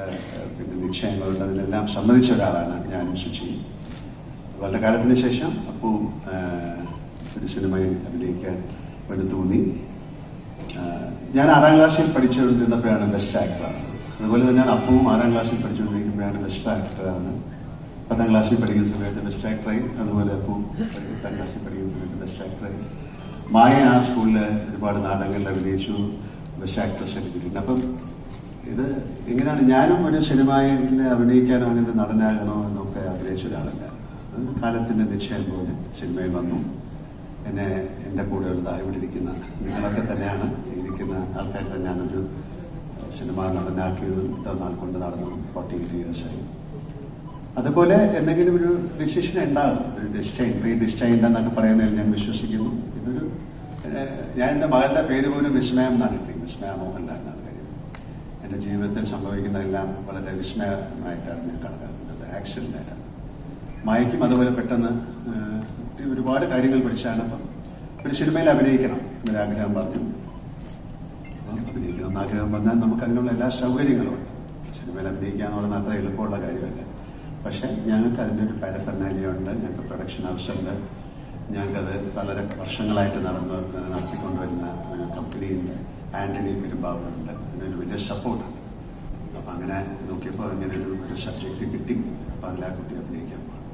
ഏഹ്, പിന്നെ നിശ്ചയങ്ങളുണ്ട് അതിലെല്ലാം സമ്മതിച്ച ഒരാളാണ് ഞാനും ശുചി വളരെ കാലത്തിന് ശേഷം അപ്പു ഏഹ്, ഒരു സിനിമയിൽ അഭിനയിക്കാൻ വേണ്ടി തോന്നി. ഞാൻ ആറാം ക്ലാസ്സിൽ പഠിച്ചുകൊണ്ടിരുന്നപ്പോഴാണ് ബെസ്റ്റ് ആക്ടർ അതുപോലെ തന്നെയാണ് അപ്പവും ആറാം ക്ലാസ്സിൽ പഠിച്ചുകൊണ്ടിരിക്കുമ്പോഴാണ് ബെസ്റ്റ് ആക്ടറാണ് പത്താം ക്ലാസ്സിൽ പഠിക്കുന്ന സമയത്ത് ബെസ്റ്റ് ആക്ടറായി അതുപോലെ അപ്പവും പത്താം ക്ലാസ്സിൽ പഠിക്കുന്ന സമയത്ത് ബെസ്റ്റ് ആക്ടറായി മായ ആ സ്കൂളിൽ ഒരുപാട് നാടകങ്ങളിൽ അഭിനയിച്ചു. ബെസ്റ്റ് ആക്ട്രസ് കിട്ടിയിട്ടുണ്ട് അപ്പം ഇത് എങ്ങനെയാണ്? ഞാനും ഒരു സിനിമയിൽ അഭിനയിക്കാനോ അങ്ങനെ നടനാകണോ എന്നൊക്കെ ആഗ്രഹിച്ച ഒരാളല്ല. കാലത്തിന്റെ നിശ്ചയം പോലെ സിനിമയിൽ വന്നു. എന്നെ എന്റെ കൂടെയുള്ള ഇവിടെ ഇരിക്കുന്ന നിങ്ങളൊക്കെ തന്നെയാണ്. ഇരിക്കുന്ന ആൾക്കാർ തന്നെയാണ് ഒരു സിനിമ നടനാക്കിയത്. ഇത്ര നാൾ കൊണ്ട് നടന്നു. ഫോർട്ടി ഇയേഴ്സ് ആയി. അതുപോലെ എന്തെങ്കിലും ഒരു ഡിസിഷൻ ഉണ്ടാകും ഒരു ഡിസ്റ്റൈൻ പ്രീ ഡിസ്റ്റൈൻഡ് എന്നൊക്കെ പറയുന്നതിൽ ഞാൻ വിശ്വസിക്കുന്നു. ഇതൊരു ഞാൻ എന്റെ മകളുടെ പേര് പോലും വിസ്മയം എന്നാണ് ഇട്ടത്. വിസ്മയ മോഹൻലാൽ എന്നാണ് കാര്യം എന്റെ ജീവിതത്തിൽ സംഭവിക്കുന്നതെല്ലാം വളരെ വിസ്മയമായിട്ടാണ് ഞാൻ കണക്കാക്കുന്നത്. ആക്സിഡന്റ് ആയിട്ടാണ്. അതുപോലെ പെട്ടെന്ന് ഒരുപാട് കാര്യങ്ങൾ പഠിച്ചാണ് അപ്പം ഒരു സിനിമയിൽ അഭിനയിക്കണം എന്നൊരാഗ്രഹം പറഞ്ഞു. അഭിനയിക്കണം ആഗ്രഹം പറഞ്ഞാൽ നമുക്ക് അതിനുള്ള എല്ലാ സൗകര്യങ്ങളും സിനിമയിൽ അഭിനയിക്കുക എന്ന് പറയുന്നത് അത്ര എളുപ്പമുള്ള കാര്യമല്ല. പക്ഷെ ഞങ്ങൾക്ക് അതിന്റെ ഒരു പാരഫെർണാലിയ ഉണ്ട് ഞങ്ങൾക്ക് പ്രൊഡക്ഷൻ ഹൗസ് ഉണ്ട്. ഞങ്ങൾക്കത് വളരെ വർഷങ്ങളായിട്ട് നടന്ന് നടത്തിക്കൊണ്ടുവരുന്ന ഒരു കമ്പനിയുണ്ട് ആന്റണി പെരുമ്പാവൂരുണ്ട്. അതിനൊരു വലിയ സപ്പോർട്ടുണ്ട് അപ്പം അങ്ങനെ നോക്കിയപ്പോൾ അങ്ങനെ ഒരു ഒരു സബ്ജക്റ്റ് കിട്ടി. അപ്പം അതിൽ ആ കുട്ടി അഭിനയിക്കാൻ പോകണം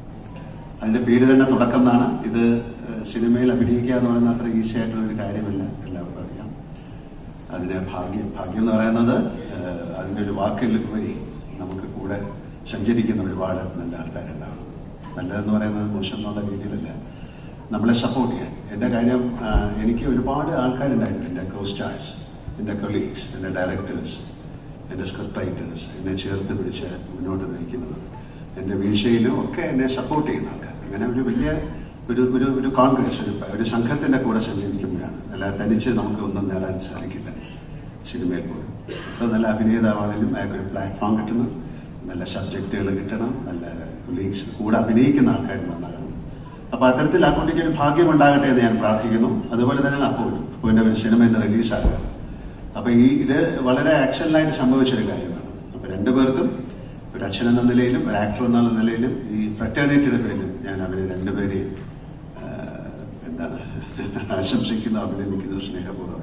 അതിന്റെ പേര് തന്നെ തുടക്കം എന്നാണ്. ഇത് സിനിമയിൽ അഭിനയിക്കുക എന്ന് പറയുന്നത് അത്ര ഈസി ആയിട്ടുള്ള ഒരു കാര്യമല്ല. എല്ലാവർക്കും അറിയാം. അതിന് ഭാഗ്യം ഭാഗ്യം എന്ന് പറയുന്നത് അതിന്റെ ഒരു വാക്കിലുപരി നമുക്ക് കൂടെ സഞ്ചരിക്കുന്ന ഒരുപാട് നല്ല ആൾക്കാരുണ്ടാവണം നല്ലതെന്ന് പറയുന്നത് മോശം എന്നുള്ള രീതിയിലല്ല. നമ്മളെ സപ്പോർട്ട് ചെയ്യാൻ. എന്റെ കാര്യം എനിക്ക് ഒരുപാട് ആൾക്കാരുണ്ടായിരുന്നു എന്റെ കോ സ്റ്റാർസ് എന്റെ കൊളീഗ്സ് എന്റെ ഡയറക്ടേഴ്സ് എന്റെ സ്ക്രിപ്റ്റ് റൈറ്റേഴ്സ് എന്നെ ചേർത്ത് പിടിച്ച് മുന്നോട്ട് നയിക്കുന്നത്. എന്റെ വീഴ്ചയിലും ഒക്കെ എന്നെ സപ്പോർട്ട് ചെയ്യുന്ന ആൾക്കാർ. അങ്ങനെ ഒരു വലിയ ഒരു ഒരു ഒരു കോൺഗ്രസ് ഒരു ഒരു സംഘത്തിന്റെ കൂടെ സമീപിക്കുമ്പോഴാണ്. അല്ലാതെ തനിച്ച് നമുക്ക് ഒന്നും നേടാൻ സാധിക്കില്ല സിനിമയിൽ പോലും. അപ്പോൾ നല്ല അഭിനേതാവാണെങ്കിലും അയാൾക്ക് ഒരു പ്ലാറ്റ്ഫോം കിട്ടണം. നല്ല സബ്ജക്റ്റുകൾ കിട്ടണം. നല്ല കൊളീഗ്സ് കൂടെ അഭിനയിക്കുന്ന ആൾക്കാർ നന്നാകണം അപ്പോൾ അത്തരത്തിൽ ആ കുട്ടിക്ക് ഒരു ഭാഗ്യം ഉണ്ടാകട്ടെ എന്ന് ഞാൻ പ്രാർത്ഥിക്കുന്നു. അതുപോലെ തന്നെ അപ്പോഴും എന്റെ ഒരു സിനിമ ഇന്ന് റിലീസാകുക അപ്പൊ ഈ ഇത് വളരെ ആക്ഷനിലായിട്ട് സംഭവിച്ചൊരു കാര്യമാണ്. അപ്പൊ രണ്ടുപേർക്കും ഒരു അച്ഛൻ എന്ന നിലയിലും ഒരു ആക്ടർ എന്നുള്ള നിലയിലും ഈ ഫ്രറ്റേണിറ്റിയുടെ പേരിലും ഞാൻ അവരെ രണ്ടുപേരെയും എന്താണ് ആശംസിക്കുന്നു അഭിനന്ദിക്കുന്നു സ്നേഹപൂർവം.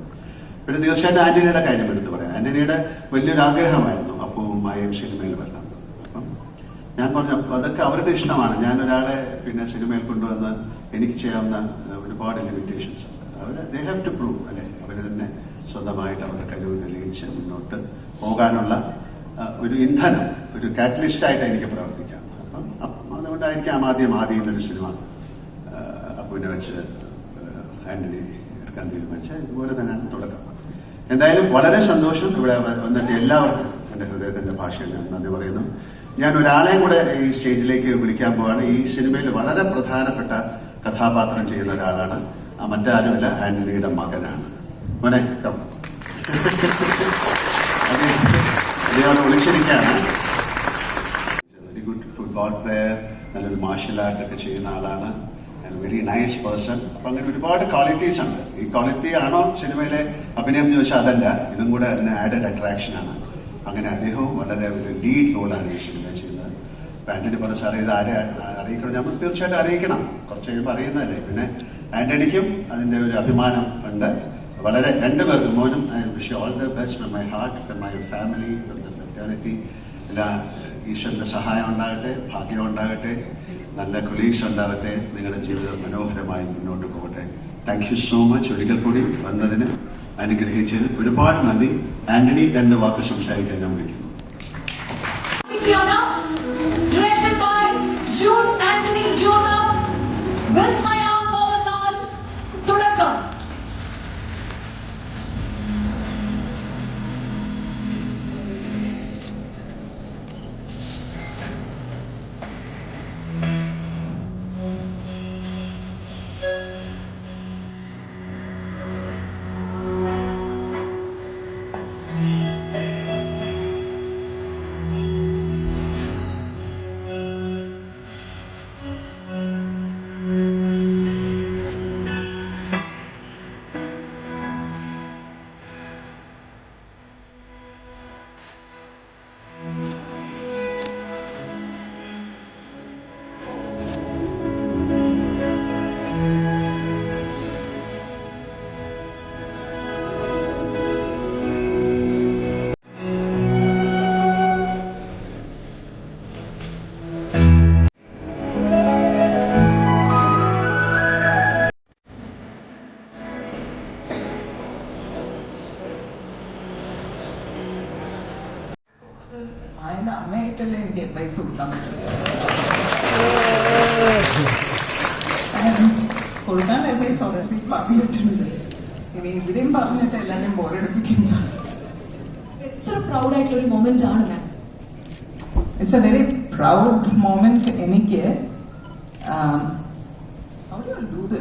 പിന്നെ തീർച്ചയായിട്ടും ആന്റണിയുടെ കാര്യം എടുത്ത് പറയാം. ആന്റണിയുടെ വലിയൊരു ആഗ്രഹമായിരുന്നു. അപ്പവും മായയും സിനിമയിൽ വരണം. അപ്പം ഞാൻ പറഞ്ഞു അതൊക്കെ അവരുടെ ഇഷ്ടമാണ്. ഞാൻ ഒരാളെ പിന്നെ സിനിമയിൽ കൊണ്ടുവന്ന് എനിക്ക് ചെയ്യാവുന്ന ഒരുപാട് ലിമിറ്റേഷൻസ് ഉണ്ട്. അവർ ദേ ഹാവ് ടു പ്രൂവ് അല്ലെ? അവർ സ്വന്തമായിട്ട് അവരുടെ കഴിവ് തെളിയിച്ച് മുന്നോട്ട് പോകാനുള്ള ഒരു ഇന്ധനം ഒരു കാറ്റലിസ്റ്റായിട്ട് എനിക്ക് പ്രവർത്തിക്കാം. അപ്പം അതുകൊണ്ടായിരിക്കാം ആദ്യം ആദ്യം എന്നൊരു സിനിമ അപ്പുവിനെ വെച്ച് ആന്റണി എടുക്കാൻ തീരുമാനിച്ച ഇതുപോലെ തന്നെയാണ് തുടക്കം. എന്തായാലും വളരെ സന്തോഷം ഇവിടെ വന്നിട്ട് എല്ലാവർക്കും എന്റെ ഹൃദയത്തിന്റെ ഭാഷയിൽ ഞാൻ നന്ദി പറയുന്നു. ഞാൻ ഒരാളെയും കൂടെ ഈ സ്റ്റേജിലേക്ക് വിളിക്കാൻ പോവാണ്. ഈ സിനിമയിൽ വളരെ പ്രധാനപ്പെട്ട കഥാപാത്രം ചെയ്യുന്ന ഒരാളാണ്. മറ്റാരുമില്ല ആന്റണിയുടെ മകനാണ്. മോനെ. അദ്ദേഹം വിളിച്ചിരിക്കുകയാണ്. വെരി ഗുഡ് ഫുട്ബോൾ പ്ലെയർ നല്ലൊരു മാർഷൽ ആർട്ട് ഒക്കെ ചെയ്യുന്ന ആളാണ്. വെരി നൈസ് പേഴ്സൺ അപ്പൊ അങ്ങനെ ഒരുപാട് ക്വാളിറ്റീസ് ഉണ്ട്. ഈ ക്വാളിറ്റി ആണോ സിനിമയിലെ അഭിനയം എന്ന് ചോദിച്ചാൽ അതല്ല. ഇതും കൂടെ അതിന് ആഡഡ് അട്രാക്ഷൻ ആണ്. അങ്ങനെ അദ്ദേഹവും വളരെ ഒരു ലീഡ് റോളാണ് ഈ സിനിമ ചെയ്യുന്നത്. അപ്പൊ ആന്റണി പറഞ്ഞ സാറേ ഇത് ആരെ അറിയിക്കണം? നമ്മൾ തീർച്ചയായിട്ടും അറിയിക്കണം. കുറച്ച് കഴിയുമ്പോൾ അറിയുന്നതല്ലേ. പിന്നെ ആന്റണിക്കും അതിന്റെ ഒരു അഭിമാനം ഉണ്ട്. വളരെ രണ്ടുപേർക്കും മോനും I wish all the best from my heart from my family from the fraternity എല്ലാ ഈശ്വരന്റെ സഹായം ഉണ്ടാകട്ടെ ഭാഗ്യം ഉണ്ടാകട്ടെ നല്ല കൊളീഗ്സ് ഉണ്ടാകട്ടെ നിങ്ങളുടെ ജീവിതം മനോഹരമായി മുന്നോട്ട് പോകട്ടെ. താങ്ക് യു സോ മച്ച് ഒരിക്കൽ കൂടി വന്നതിന് അനുഗ്രഹിച്ചതിന് ഒരുപാട് നന്ദി. ആന്റണി രണ്ട് വാക്ക് സംസാരിക്കാൻ ഞാൻ വിളിക്കുന്നു. directed by June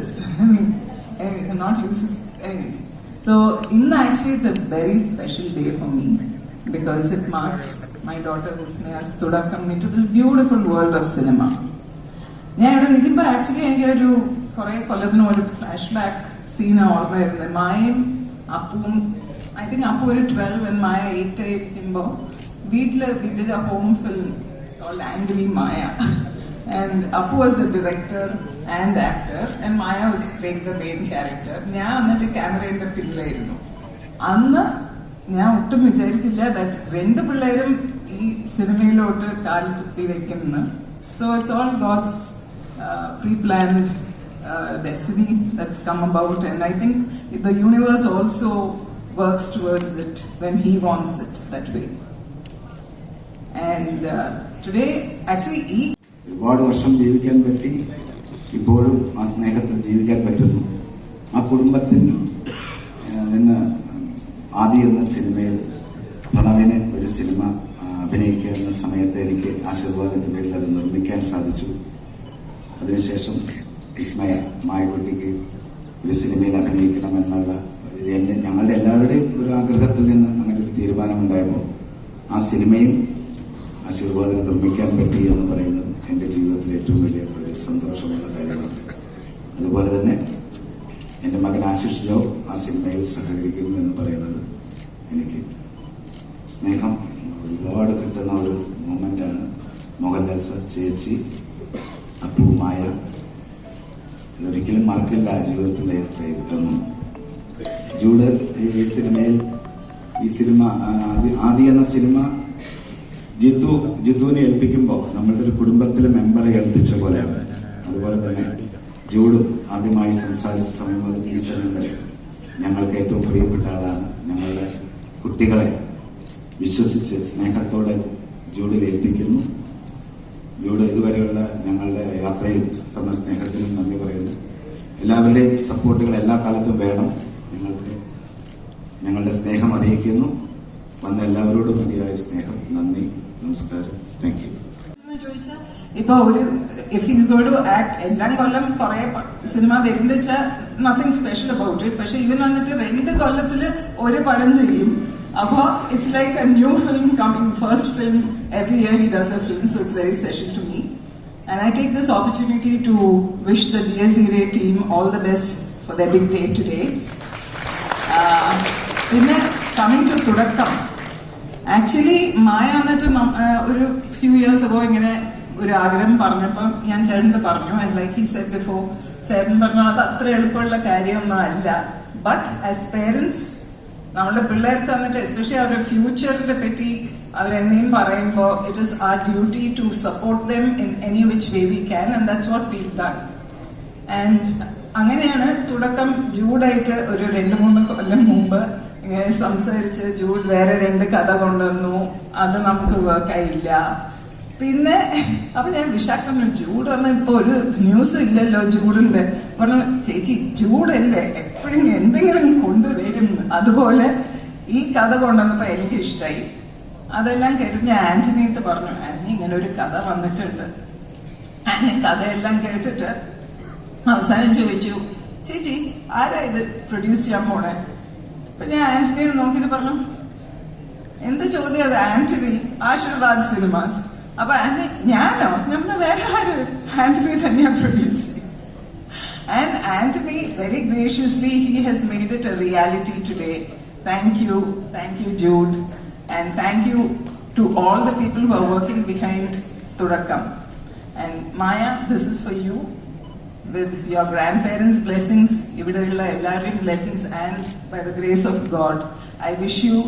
this? I mean, I'm not used to. Anyways, so in actually it's a very special day for me because it marks my daughter Vismaya's തുടക്കം into this beautiful world of cinema. ഞാൻ ഇവിടെ നിൽക്കുമ്പോൾ actually എനിക്ക് ഒരു കുറെ കൊല്ലത്തിന് ഒരു flash back scene ഓർമ്മ വരുന്നത് മായയും അപ്പുവും ഐ തിങ്ക് അപ്പു ഒരു ട്വൽവ് മായ എയ്റ്റ് ആയിരിക്കുമ്പോൾ വീട്ടിൽ വീട്ടിൽ home film angry Maya and Appu was the director and actor and Maya was playing the main character ഞാൻ എന്നിട്ട് ക്യാമറയുടെ പിന്നിലായിരുന്നു. അന്ന് ഞാൻ ഒട്ടും വിചാരിച്ചില്ല ദാറ്റ് രണ്ട് പിള്ളേരും ഈ സിനിമയിലോട്ട് കാൽ കുത്തി വെക്കുന്നു so it's all God's preplanned destiny that's come about and I think the universe also works towards it when he wants it that way and today actually ഈ ഒരുപാട് വർഷം ജീവിക്കാൻ പറ്റി. ഇപ്പോഴും ആ സ്നേഹത്തിൽ ജീവിക്കാൻ പറ്റുന്നു. ആ കുടുംബത്തിൽ നിന്ന് ആദി എന്ന സിനിമയിൽ പ്രണവിന് ഒരു സിനിമ അഭിനയിക്കുക എന്ന സമയത്ത് എനിക്ക് ആശീർവാദത്തിന്റെ പേരിൽ അത് നിർമ്മിക്കാൻ സാധിച്ചു. അതിനുശേഷം വിസ്മയ മായക്കുട്ടിക്ക് ഒരു സിനിമയിൽ അഭിനയിക്കണം എന്നുള്ള എന്റെ ഞങ്ങളുടെ എല്ലാവരുടെയും ഒരു ആഗ്രഹത്തിൽ നിന്ന് അങ്ങനെ ഒരു തീരുമാനമുണ്ടായപ്പോൾ ആ സിനിമയും ആശീർവാദം നിർമ്മിക്കാൻ പറ്റി എന്ന് പറയുന്നത് എന്റെ ജീവിതത്തിലെ ഏറ്റവും വലിയ ഒരു സന്തോഷമുള്ള കാര്യമാണ്. അതുപോലെ തന്നെ എന്റെ മകൻ ആശിഷ് ജോ ആ സിനിമയിൽ സഹകരിക്കുന്നു എന്ന് പറയുന്നത് എനിക്ക് സ്നേഹം ഒരുപാട് കിട്ടുന്ന ഒരു മൊമെന്റ് ആണ് മോഹൻലാൽ സർ ചേച്ചി അപ്പുമായ ഇതൊരിക്കലും മറക്കില്ല ജീവിതത്തിന്റെ ഇതൊന്നും ജൂഡ് ഈ സിനിമയിൽ ഈ സിനിമ ആ, ആദി- ആദി എന്ന സിനിമ ജിത്തു ജിത്തുവിനെ ഏൽപ്പിക്കുമ്പോൾ നമ്മളുടെ ഒരു കുടുംബത്തിലെ മെമ്പറെ ഏൽപ്പിച്ച പോലെയാണ്. അതുപോലെ തന്നെ ജൂഡും ആദ്യമായി സംസാരിച്ച സമയം മുതൽ ഈ സമയം വരെ ഞങ്ങൾക്ക് ഏറ്റവും പ്രിയപ്പെട്ട ആളാണ്. ഞങ്ങളുടെ കുട്ടികളെ വിശ്വസിച്ച് സ്നേഹത്തോടെ ജൂഡിൽ ഏൽപ്പിക്കുന്നു. ജൂഡ് ഇതുവരെയുള്ള ഞങ്ങളുടെ യാത്രയിൽ തന്ന സ്നേഹത്തിനും നന്ദി പറയുന്നു. എല്ലാവരുടെയും സപ്പോർട്ടുകൾ എല്ലാ കാലത്തും വേണം. നിങ്ങൾക്ക് ഞങ്ങളുടെ സ്നേഹം അറിയിക്കുന്നു. വന്ന എല്ലാവരോടും മതിയായ സ്നേഹം നന്ദി നമസ്കാരം. താങ്ക് യു എന്ന് ചോദിച്ചാ ഇപ്പൊ ഒരു if is go to act എല്ലാം കൊല്ലം കുറെ സിനിമ വരുന്നത് വെച്ചാൽ നത്തിങ് സ്പെഷ്യൽ അബൌട്ട് ഇറ്റ് പക്ഷെ ഇവൻ വന്നിട്ട് രണ്ട് കൊല്ലത്തിൽ ഒരു പടം ചെയ്യും. അപ്പോ it's like a new film coming first film every year he does a film so it's very special to me and I take this opportunity to wish the D S E team all the best for the big day today പിന്നെ coming to തുടക്കം actually Maya എന്നിട്ട് ഒരു few years അബോ ഇങ്ങനെ ഒരു ആഗ്രഹം പറഞ്ഞപ്പോൾ ഞാൻ ചേട്ടന്റെ പറഞ്ഞു I like he set before ചേട്ടൻ പറഞ്ഞു അത് അത്ര എളുപ്പമുള്ള കാര്യമൊന്നും അല്ല. ബട്ട് ആസ് പേരൻസ് നമ്മുടെ പിള്ളേർക്ക് വന്നിട്ട് എസ്പെഷ്യലി അവരുടെ ഫ്യൂച്ചറിനെ പറ്റി അവരെന്തെങ്കിലും പറയുമ്പോൾ it is our duty to support them in any which way we can and that's what we done and അങ്ങനെയാണ് തുടക്കം ജൂഡായിട്ട് ഒരു രണ്ട് മൂന്ന് കൊല്ലം മുമ്പ് ഇങ്ങനെ സംസാരിച്ച് ജൂഡ് വേറെ രണ്ട് കഥ കൊണ്ടുവന്നു. അത് നമുക്ക് വർക്ക് ആയില്ല. പിന്നെ അപ്പൊ ഞാൻ വിശാഖം ജൂഡ് പറഞ്ഞ ഇപ്പൊ ഒരു ന്യൂസ് ഇല്ലല്ലോ ജൂഡിന്റെ പറഞ്ഞു ചേച്ചി ജൂഡല്ലേ എപ്പോഴും എന്തെങ്കിലും കൊണ്ടുവരും. അതുപോലെ ഈ കഥ കൊണ്ടുവന്നപ്പോ എനിക്ക് ഇഷ്ടമായി അതെല്ലാം കേട്ട് ഞാൻ ആന്റണിയത്ത് പറഞ്ഞു ആന്റണി ഇങ്ങനെ ഒരു കഥ വന്നിട്ടുണ്ട്. ആന്റണി കഥയെല്ലാം കേട്ടിട്ട് അവസാനം ചോദിച്ചു ചേച്ചി ആരാ ഇത് പ്രൊഡ്യൂസ് ചെയ്യാൻ പോണേ? അപ്പൊ ഞാൻ ആന്റണിയെ നോക്കിട്ട് പറഞ്ഞു എന്ത് ചോദ്യം അത് ആന്റണി? ആശീർവാദ് സിനിമാസ്. അപ്പൊ ആന്റണി ഞാനോ നമ്മൾ വേറെ ആര് ആന്റണി തന്നെയാ produce And Anthony, very graciously, he has made it a reality today. Thank you, thank you, Jude, and thank you to all the people who are working behind Tudakam. And Maya, this is for you. With your grandparents' blessings, ഇവിടെയുള്ള എല്ലാവരുടെയും blessings, and by the grace of God, I wish you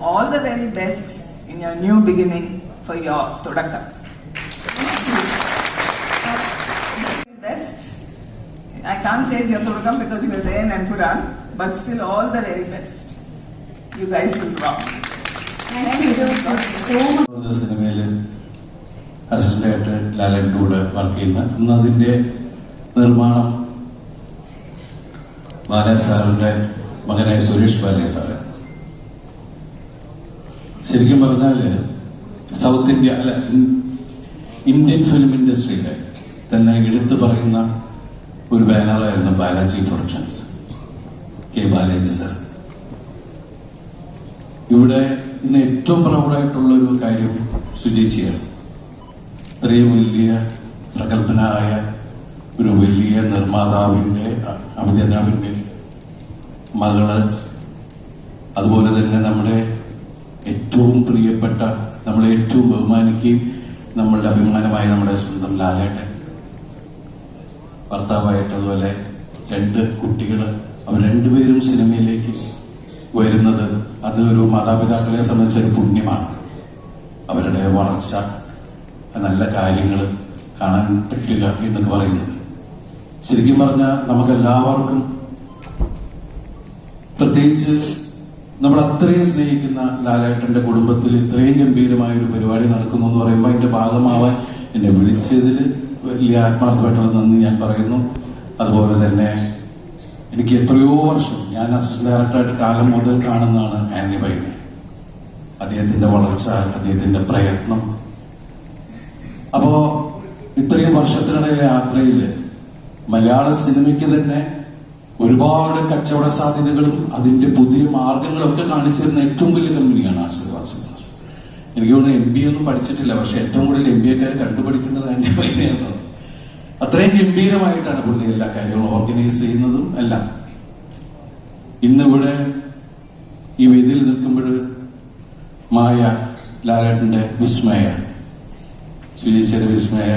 all the very best in your new beginning for your തുടക്കം Best. I can't say it's your Turgam because you were there in Anpuran, but still all the very best. You guys will rock. Thank you so much. ഒരു സിനിമയിൽ എന്റെ കൂടെ work ചെയ്യുന്ന അന്ന് അതിന്റെ നിർമ്മാണം balayage സാറിന്റെ മകനായ സുരേഷ് ബാലയ സാറ് ശരിക്കും പറഞ്ഞാൽ സൗത്ത് ഇന്ത്യ അല്ല ഇന്ത്യൻ ഫിലിം ഇൻഡസ്ട്രിയുടെ തന്നെ എടുത്തു പറയുന്ന ഒരു ബാനറായിരുന്നു Balaji productions K Balaji sir. ഇവിടെ ഇന്ന് ഏറ്റവും പ്രൗഡായിട്ടുള്ള ഒരു കാര്യം സുചേച്ചിയാണ്. ഇത്രയും വലിയ പ്രഗത്ഭനായ ഒരു വലിയ നിർമ്മാതാവിന്റെ അഭിനേതാവിന്റെ മകൾ അതുപോലെ തന്നെ നമ്മുടെ ഏറ്റവും പ്രിയപ്പെട്ട നമ്മളെ ഏറ്റവും ബഹുമാനിക്കുകയും നമ്മളുടെ അഭിമാനമായ നമ്മുടെ സ്വന്തം ലാലേട്ടൻ. ഭർത്താവായിട്ട് അതുപോലെ രണ്ട് കുട്ടികൾ അവർ രണ്ടുപേരും സിനിമയിലേക്ക് വരുന്നത് അത് ഒരു മാതാപിതാക്കളെ സംബന്ധിച്ച ഒരു പുണ്യമാണ്. അവരുടെ വളർച്ച നല്ല കാര്യങ്ങൾ കാണാൻ പറ്റുക എന്നൊക്കെ പറയുന്നത്. ശരിക്കും പറഞ്ഞാൽ നമുക്കെല്ലാവർക്കും പ്രത്യേകിച്ച് നമ്മൾ അത്രയും സ്നേഹിക്കുന്ന ലാലേട്ടന്റെ കുടുംബത്തിൽ ഇത്രയും ഗംഭീരമായ ഒരു പരിപാടി നടക്കുന്നു എന്ന് പറയുമ്പോൾ അതിന്റെ ഭാഗമാവാൻ എന്നെ വിളിച്ചതിൽ വലിയ ആത്മാർത്ഥമായിട്ടുള്ള നന്ദി ഞാൻ പറയുന്നു. അതുപോലെ തന്നെ എനിക്ക് എത്രയോ വർഷം ഞാൻ അസിസ്റ്റന്റ് ഡയറക്ടറായിട്ട് കാലം മുതൽ കാണുന്നതാണ് ആന്റി ബൈനെ. അദ്ദേഹത്തിന്റെ വളർച്ച അദ്ദേഹത്തിന്റെ പ്രയത്നം. അപ്പോ ഇത്രയും വർഷത്തിനിടയിലെ യാത്രയിൽ മലയാള സിനിമയ്ക്ക് തന്നെ ഒരുപാട് കച്ചവട സാധ്യതകളും അതിന്റെ പുതിയ മാർഗങ്ങളൊക്കെ കാണിച്ചു തരുന്ന ഏറ്റവും വലിയ കമ്പനിയാണ് സിനിമാസ്. എനിക്ക് തോന്നുന്നു എം ബി ഒന്നും പഠിച്ചിട്ടില്ല പക്ഷെ ഏറ്റവും കൂടുതൽ എം ബി എക്കാർ കണ്ടുപിടിക്കേണ്ടത് എന്റെ പൈസയാണ് അത്രയും ഗംഭീരമായിട്ടാണ് പുള്ളി എല്ലാ കാര്യങ്ങളും ഓർഗനൈസ് ചെയ്യുന്നതും എല്ലാം. ഇന്നിവിടെ ഈ വേദിയിൽ നിൽക്കുമ്പോൾ മായ ലാലേട്ടന്റെ വിസ്മയ സുജീശ്വര വിസ്മയ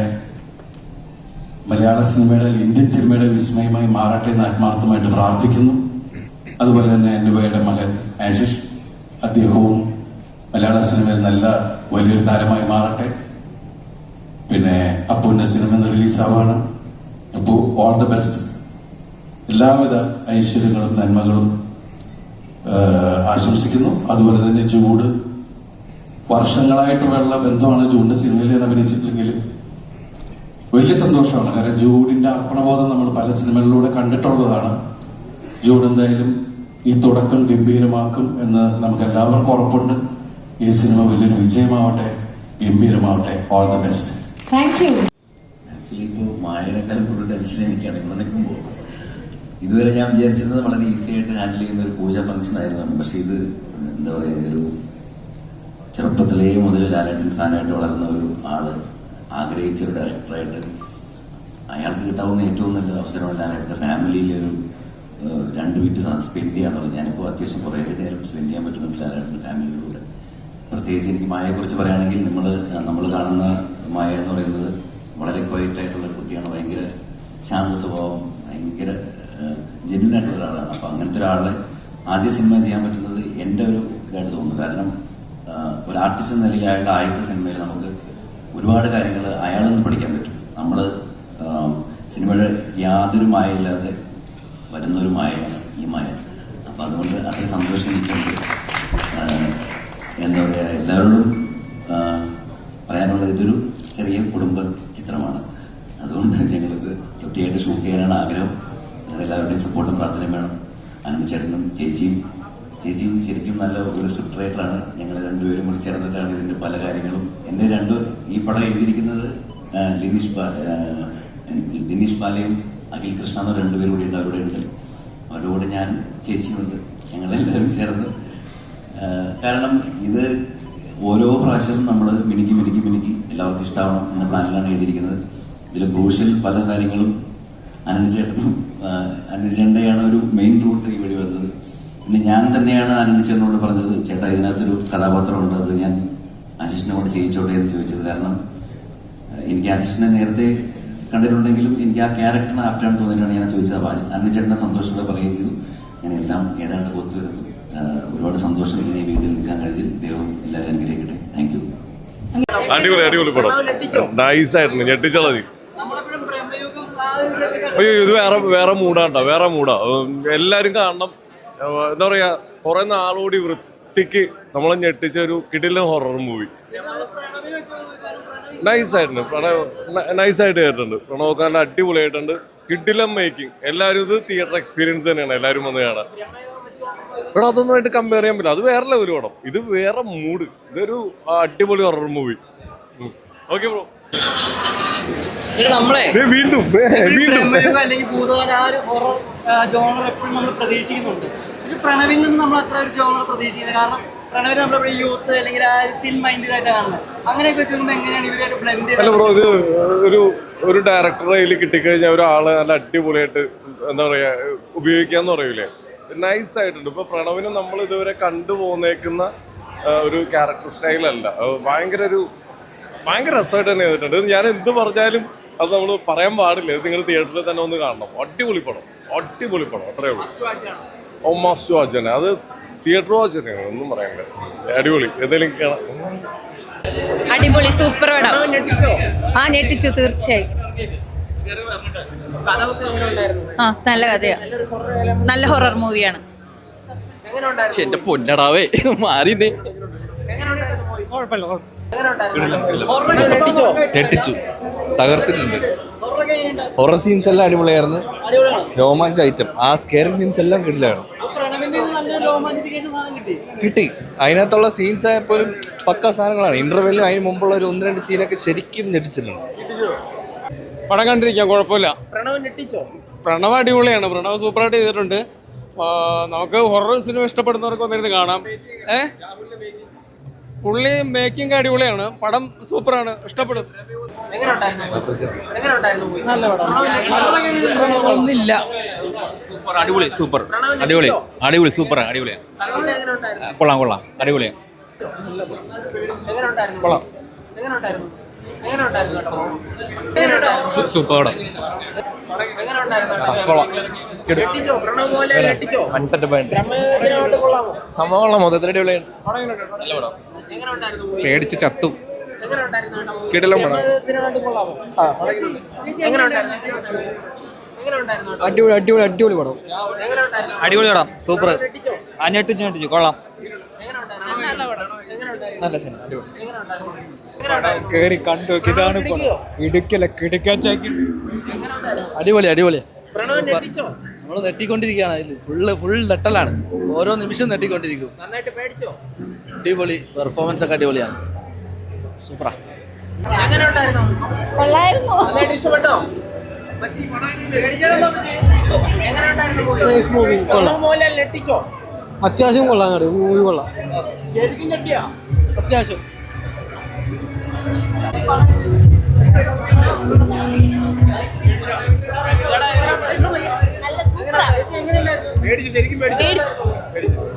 മലയാള സിനിമയുടെ ഇന്ത്യൻ സിനിമയുടെ വിസ്മയമായി മാറട്ടെ എന്ന് ആത്മാർത്ഥമായിട്ട് പ്രാർത്ഥിക്കുന്നു. അതുപോലെ തന്നെ അനുവയുടെ മകൻ ആശിഷ് അദ്ദേഹവും മലയാള സിനിമയിൽ നല്ല വലിയൊരു താരമായി മാറട്ടെ. പിന്നെ അപ്പുവിന്റെ സിനിമ ഇന്ന് റിലീസാവാണ് അപ്പു ഓൾ ദ ബെസ്റ്റ് എല്ലാവിധ ഐശ്വര്യങ്ങളും നന്മകളും ആശംസിക്കുന്നു. അതുപോലെ തന്നെ ജൂഡ് വർഷങ്ങളായിട്ടുള്ള ബന്ധമാണ് ജൂഡിന്റെ സിനിമയിൽ ഞാൻ അഭിനയിച്ചിട്ടില്ലെങ്കിലും വലിയ സന്തോഷമാണ്. കാരണം ജൂഡിന്റെ അർപ്പണബോധം നമ്മൾ പല സിനിമകളിലൂടെ കണ്ടിട്ടുള്ളതാണ്. ജൂഡ് എന്തായാലും ഈ തുടക്കം ഗംഭീരമാക്കും എന്ന് നമുക്ക് എല്ലാവർക്കും ഉറപ്പുണ്ട്. ഈ സിനിമ വലിയൊരു വിജയമാവട്ടെ. ഗംഭീരമാവട്ടെ. All the best thank you actually ഇപ്പോൾ മായനേക്കാളും കൂടുതൽ ടെൻഷൻ എനിക്കാണ് ഇവിടെ നിൽക്കുമ്പോൾ ഇതുവരെ ഞാൻ വിചാരിച്ചിരുന്നത് വളരെ ഈസി ആയിട്ട് ഹാൻഡിൽ ചെയ്യുന്ന ഒരു പൂജ ഫംഗ്ഷൻ ആയിരുന്നു പക്ഷെ ഇത് എന്താ പറയുക ഒരു ചെറുപ്പത്തിലേ മുതൽ ലാലേട്ടൻ ഫാനായിട്ട് വളർന്ന ഒരു ആൾ ആഗ്രഹിച്ച ഒരു ഡയറക്ടറായിട്ട് അയാൾക്ക് കിട്ടാവുന്ന ഏറ്റവും നല്ല അവസരമാണ് ലാലേട്ടന്റെ ഫാമിലിയിൽ ഒരു രണ്ട് വീട്ട് സ്പെൻഡ് ചെയ്യാന്നുള്ളത് ഞാനിപ്പോൾ അത്യാവശ്യം കുറേ നേരം സ്പെൻഡ് ചെയ്യാൻ പറ്റുന്നുണ്ട് ലാലേട്ടന്റെ ഫാമിലിയിലൂടെ പ്രത്യേകിച്ച് എനിക്ക് മായയെ കുറിച്ച് പറയുകയാണെങ്കിൽ നമ്മൾ നമ്മൾ കാണുന്ന മായ എന്ന് പറയുന്നത് വളരെ ക്വയറ്റ് ആയിട്ടുള്ള കുട്ടിയാണ്. ഭയങ്കര ശാന്ത സ്വഭാവം ഭയങ്കര ജെന്യൂൻ ആയിട്ടുള്ള ഒരാളാണ്. അപ്പൊ അങ്ങനത്തെ ഒരാളെ ആദ്യ സിനിമ ചെയ്യാൻ പറ്റുന്നത് എന്റെ ഒരു ഇതായിട്ട് തോന്നുന്നു. കാരണം ഒരു ആർട്ടിസ്റ്റ് എന്ന നിലയിൽ അയാളുടെ ആദ്യത്തെ സിനിമയിൽ നമുക്ക് ഒരുപാട് കാര്യങ്ങൾ അയാളിൽ നിന്ന് പഠിക്കാൻ പറ്റും നമ്മൾ സിനിമയുടെ യാതൊരു മായയില്ലാതെ വരുന്ന ഒരു മായയാണ് ഈ മായ. അപ്പൊ അതുകൊണ്ട് അത്ര സന്തോഷം നിൽക്കുന്നുണ്ട് എന്താ പറയുക എല്ലാവരോടും പറയാനുള്ളത് ഇതൊരു ചെറിയ കുടുംബ ചിത്രമാണ്. അതുകൊണ്ട് ഞങ്ങൾക്ക് കൃത്യമായിട്ട് ഷൂട്ട് ചെയ്യാനാണ് ആഗ്രഹം. എല്ലാവരുടെയും സപ്പോർട്ടും പ്രാർത്ഥനയും വേണം. അനു ചേട്ടനും ചേച്ചിയും ചേച്ചിയും ശരിക്കും നല്ല ഒരു സ്ക്രിപ്റ്റ് റൈറ്ററാണ് ഞങ്ങൾ രണ്ടുപേരും കൂടി ചേർന്നിട്ടാണ് ഇതിന്റെ പല കാര്യങ്ങളും. എന്റെ രണ്ടു ഈ പടം എഴുതിയിരിക്കുന്നത് ലിനീഷ് ലിനീഷ് ബാലയും അഖിൽ കൃഷ്ണ എന്ന രണ്ടുപേരും കൂടി ഉണ്ട്. അവരുടെ ഉണ്ട് അവരുടെ കൂടെ ഞാൻ ചേച്ചിയുണ്ട് ഞങ്ങളെല്ലാവരും ചേർന്ന്. കാരണം ഇത് ഓരോ പ്രാവശ്യവും നമ്മൾ മിനുക്കി മിനുക്കി മിനുക്കി എല്ലാവർക്കും ഇഷ്ടമാവണം എന്ന പ്ലാനിലാണ് എഴുതിയിരിക്കുന്നത്. ഇതിൽ ക്രൂഷ്യൽ പല കാര്യങ്ങളും അനന്തചേട്ടനും അനന്തചേട്ടന്റെയാണ് ഒരു മെയിൻ റൂട്ട് ഈ വഴി വന്നത്. പിന്നെ ഞാൻ തന്നെയാണ് അനന്തചേട്ടനോട് പറഞ്ഞത് ചേട്ടാ ഇതിനകത്തൊരു കഥാപാത്രമുണ്ട് അത് ഞാൻ ആശിഷിനോട് ചെയ്യിച്ചോട്ടെ എന്ന് ചോദിച്ചത്. കാരണം എനിക്ക് ആശിഷിനെ നേരത്തെ കണ്ടിട്ടുണ്ടെങ്കിലും എനിക്ക് ആ ക്യാരക്ടറിന് ആപ്റ്റാണ് തോന്നിയിട്ടാണ് ഞാൻ ചോദിച്ചത്. അപ്പോൾ അന്നച്ചേട്ടനെ സന്തോഷത്തോടെ പറയുകയും ചെയ്തു. ഞാൻ എല്ലാം ഏതാണ്ട് കൊത്തു വരുന്നു. ഒരുപാട് സന്തോഷം ഇങ്ങനെ ഈ വീട്ടിൽ നിൽക്കാൻ കഴിഞ്ഞതിൽ. ദൈവം എല്ലാവരും അനുഗ്രഹിക്കട്ടെ. താങ്ക് യു അടിപൊളി അടിപൊളി പടം. നൈസ് ആയിരുന്നു ഞെട്ടിച്ചോളാം നീ. അയ്യോ ഇത് വേറെ വേറെ മൂടാണ്ടോ വേറെ മൂടാ എല്ലാവരും എല്ലാരും കാണണം. എന്താ പറയാ കുറെ നാളുകൂടി വൃത്തിക്ക് നമ്മളെ ഞെട്ടിച്ച ഒരു കിടിലൻ ഹൊറർ മൂവി നൈസായിട്ടുണ്ട് പ്രണവ് നൈസായിട്ട് കേട്ടിട്ടുണ്ട്. പ്രണവക്കാരന്റെ അടിപൊളിയായിട്ടുണ്ട്. കിടിലം മേക്കിംഗ് എല്ലാവരും ഇത് തിയേറ്റർ എക്സ്പീരിയൻസ് തന്നെയാണ് എല്ലാവരും വന്ന് കാണാൻ. ഇവിടെ അതൊന്നുമായിട്ട് കമ്പയർ ചെയ്യാൻ പറ്റില്ല. അത് വേറെ ലെവൽ പടം ഇത് വേറെ മൂഡ് ഇതൊരു അടിപൊളി ഹൊറർ മൂവി ഓക്കെ ബ്രോ നമ്മളെ. വീണ്ടും വീണ്ടും. അല്ലെങ്കിൽ ഭൂതകാല ആ ഒരു ഹൊറർ ജോണർ എപ്പോഴും നമ്മൾ പ്രതീക്ഷിക്കുന്നുണ്ട്. പക്ഷെ പ്രണവിൽ നിന്ന് നമ്മൾ അത്ര ഒരു ജോണർ പ്രതീക്ഷിക്കുന്നത് കാരണം പ്രണവിൽ നമ്മൾ യൂത്ത് അല്ലെങ്കിൽ ആ ഒരു ചിൽ മൈൻഡിലായിട്ട് കാണുന്നത്. അങ്ങനെയൊക്കെ വെച്ച് നോക്കുമ്പോൾ എങ്ങനെയാണ് ഇവരായിട്ട് ബ്ലെൻഡ് അല്ല ബ്രോ ഇത് ഒരു ഒരു ഡയറക്ടർ കയ്യിൽ കിട്ടിക്കഴിഞ്ഞാൽ ഒരാളെ നല്ല അടിപൊളിയായിട്ട് എന്താ പറയുക ഉപയോഗിക്കാന്ന് പറയൂലേ? നൈസ് ആയിട്ടുണ്ട്. ഇപ്പൊ പ്രണവിന് നമ്മൾ ഇതുവരെ കണ്ടുപോന്നേക്കുന്ന പോന്നേക്കുന്ന ഒരു ക്യാരക്ടർ സ്റ്റൈലല്ല അല്ല. ഭയങ്കര ഒരു ഭയങ്കര രസമായിട്ട് തന്നെ ചെയ്തിട്ടുണ്ട്. ഞാൻ എന്ത് പറഞ്ഞാലും അത് നമ്മൾ പറയാൻ പാടില്ല. ഇത് നിങ്ങൾ തിയേറ്ററിൽ തന്നെ ഒന്ന് കാണണം. അടിപൊളി പടം. അടിപൊളി പടം. അത്രേ ഉള്ളൂ. ഓ മസ്റ്റ് വാച്ച് തന്നെ അത് തിയേറ്റർ വാച്ച് തന്നെയാണ് ഒന്നും പറയണ്ട. അടിപൊളി. എന്തെങ്കിലും കാണാം. അടിപൊളി സൂപ്പർ പടം ആ ഞെട്ടിച്ചു തീർച്ചയായും. ആ നല്ല കഥയാ. നല്ല ഹൊറർ മൂവിയാണ്. എന്റെ പൊന്നടാവേ മാറി ഞെട്ടിച്ചു. തകർത്തിട്ടുണ്ട്. ഹൊറർ സീൻസ് എല്ലാം അടിപൊളിയായിരുന്നു. രോമാഞ്ച ഐറ്റം ആ സ്കെയറി സീൻസ് എല്ലാം കിട്ടില്ലായിരുന്നു കിട്ടി. കിട്ടി. അതിനകത്തുള്ള സീൻസ് ആയപ്പോലും പക്ക സാധനങ്ങളാണ്. ഇന്റർവെല്ലും അതിന് മുമ്പുള്ള ഒരു ഒന്ന് രണ്ട് സീനൊക്കെ ശരിക്കും ഞെട്ടിച്ചിട്ടുണ്ട്. പടം കണ്ടിരിക്കാം കുഴപ്പമില്ല. പ്രണവ് അടിപൊളിയാണ്. പ്രണവ് സൂപ്പറായിട്ട് ചെയ്തിട്ടുണ്ട്. നമുക്ക് ഹൊറർ സിനിമ ഇഷ്ടപ്പെടുന്നവർക്ക് വന്നിരുന്ന് കാണാം. ഏ? പുള്ളി മേക്കിംഗ് അടിപൊളിയാണ് പടം സൂപ്പറാണ്. ഇഷ്ടപ്പെടും. ഒന്നില്ല സൂപ്പർ അടിപൊളി സൂപ്പർ. അടിപൊളി. അടിപൊളി സൂപ്പർ അടിപൊളി കൊള്ളാം കൊള്ളാം. അടിപൊളിയാ. കൊള്ളാം. സൂപ്പർ പടം. സംഭവം കൊള്ളാം മൊത്തത്തിൽ അടിപൊളിയാണ് നല്ല പടം പേടിച്ച് ചത്തു. കിടലം പടം. അടിപൊളി അടിപൊളി അടിപൊളി പടം. അടിപൊളി പടം. സൂപ്പർ. ആ ഞെട്ടിച്ചു ഞെട്ടിച്ച്. കൊള്ളാം. നല്ല സിനിമ. അടിപൊളി. കേറി കണ്ടു ഇതാണ് കിടുക്കല കിടുക്കാച്ചാക്കി അടിപൊളി അടിപൊളി. നമ്മൾ നെട്ടിക്കൊണ്ടിരിക്കുകയാണ് അതിൽ ഫുള്ള് ഫുൾ നെട്ടലാണ്. ഓരോ നിമിഷം നെട്ടിക്കൊണ്ടിരിക്കും. അടിപൊളി പെർഫോമൻസ് ഒക്കെ അടിപൊളിയാണ്. സൂപ്പറാ. അത്യാവശ്യം കൊള്ളാം മൂവി കൊള്ളാം. ശരിക്കും പേടിച്ചു ശരിക്കും പേടിച്ചു